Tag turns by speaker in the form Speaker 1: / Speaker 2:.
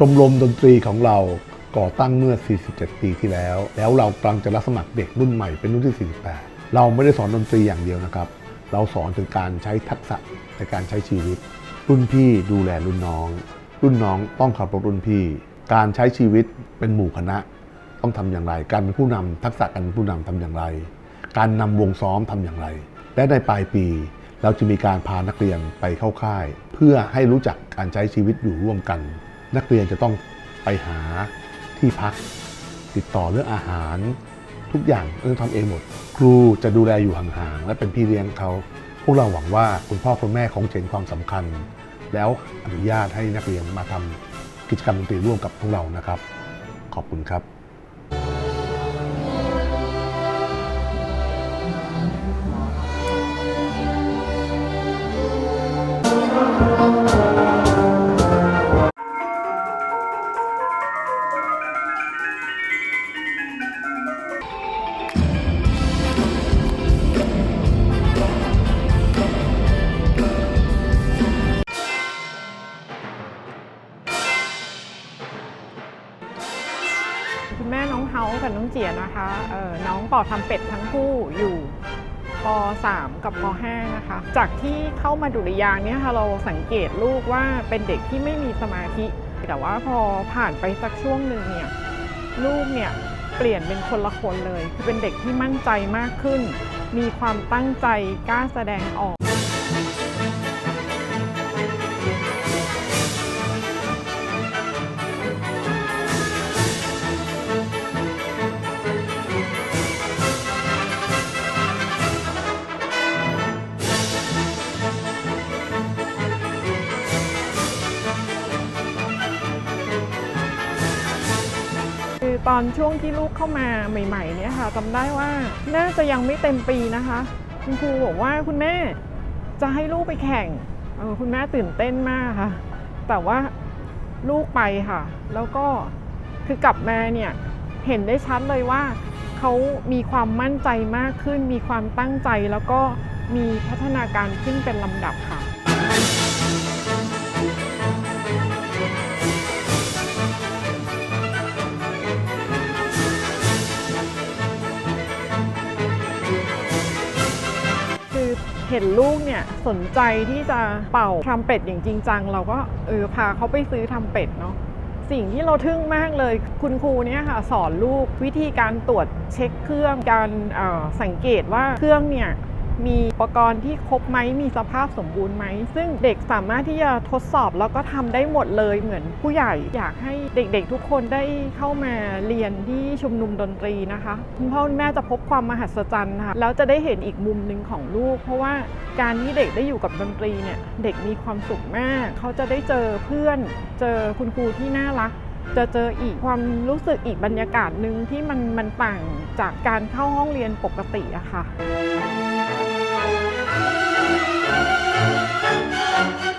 Speaker 1: ชมรมดนตรีของเราก่อตั้งเมื่อ 47 ปีที่แล้ว แล้วเรากำลังจะรับสมัครเด็กรุ่นใหม่เป็นรุ่นที่ 48 เราไม่ได้สอนดนตรีอย่างเดียวนะครับ เราสอนถึงการใช้ทักษะในการใช้ชีวิต รุ่นพี่ดูแลรุ่นน้อง รุ่นน้องต้องขับรถรุ่นพี่ การใช้ชีวิตเป็นหมู่คณะ ต้องทำอย่างไร การเป็นผู้นำทักษะการเป็นผู้นำทำอย่างไร การนำวงซ้อมทำอย่างไร และในปลายปีเราจะมีการพานักเรียนไปเข้าค่าย เพื่อให้รู้จักการใช้ชีวิตอยู่ร่วมกัน นักเรียนจะต้องไปหาที่พัก ติดต่อเรื่องอาหาร ทุกอย่างต้องทำเองหมด ครูจะดูแลอยู่ห่างๆและเป็นพี่เลี้ยงเขา พวกเราหวังว่าคุณพ่อคุณแม่คงเห็นความสำคัญ แล้วอนุญาตให้นักเรียนมาทำกิจกรรมดนตรีร่วมกับพวกเรานะครับ ขอบคุณครับ
Speaker 2: คุณแม่น้องเฮากับน้องเจียนะคะเอ่อน้องต่อทำเป็ดทั้งคู่อยู่ป .3 กับป .5 นะคะ จากที่เข้ามาดุริยางเนี่ยค่ะเราสังเกตลูกว่าเป็นเด็กที่ไม่มีสมาธิ แต่ว่าพอผ่านไปสักช่วงหนึ่งเนี่ยลูกเนี่ยเปลี่ยนเป็นคนละคนเลย คือเป็นเด็กที่มั่นใจมากขึ้น มีความตั้งใจกล้าแสดงออก ตอนช่วงที่ลูกเข้ามาใหม่ ๆ เนี่ยค่ะจำได้ว่าน่าจะยังไม่เต็มปีนะคะ คุณครูบอกว่าคุณแม่จะให้ลูกไปแข่งคุณแม่ตื่นเต้นมากค่ะ แต่ว่าลูกไปค่ะ แล้วก็คือกลับมาเนี่ยเห็นได้ชัดเลยว่าเขามีความมั่นใจมากขึ้น มีความตั้งใจแล้วก็มีพัฒนาการขึ้นเป็นลำดับค่ะ ห็นลูกเนี่ยสนใจที่จะเป่าทำเป็ดอย่างจริงจัง เราก็เออพาเขาไปซื้อทำเป็ดเนาะสิ่งที่เราทึ่งมากเลยคุณครูเนี่ยค่ะสอนลูกวิธีการตรวจเช็คเครื่องการเอ่อสังเกตว่าเครื่องเนี่ย มีอุปกรณ์ที่ครบไหมมีสภาพสมบูรณ์ไหม ซึ่งเด็กสามารถที่จะทดสอบแล้วก็ทำได้หมดเลยเหมือนผู้ใหญ่ อยากให้เด็กๆทุกคนได้เข้ามาเรียนที่ชุมนุมดนตรีนะคะคุณพ่อคุณแม่จะพบความมหัศจรรย์ค่ะแล้วจะได้เห็นอีกมุมหนึ่งของลูก เพราะว่าการที่เด็กได้อยู่กับดนตรีเนี่ยเด็กมีความสุขมาก เขาจะได้เจอเพื่อน เจอคุณครูที่น่ารักจะเจออีกความรู้สึกอีกบรรยากาศหนึ่งที่มันมันต่างจากการเข้าห้องเรียนปกติอะค่ะ Música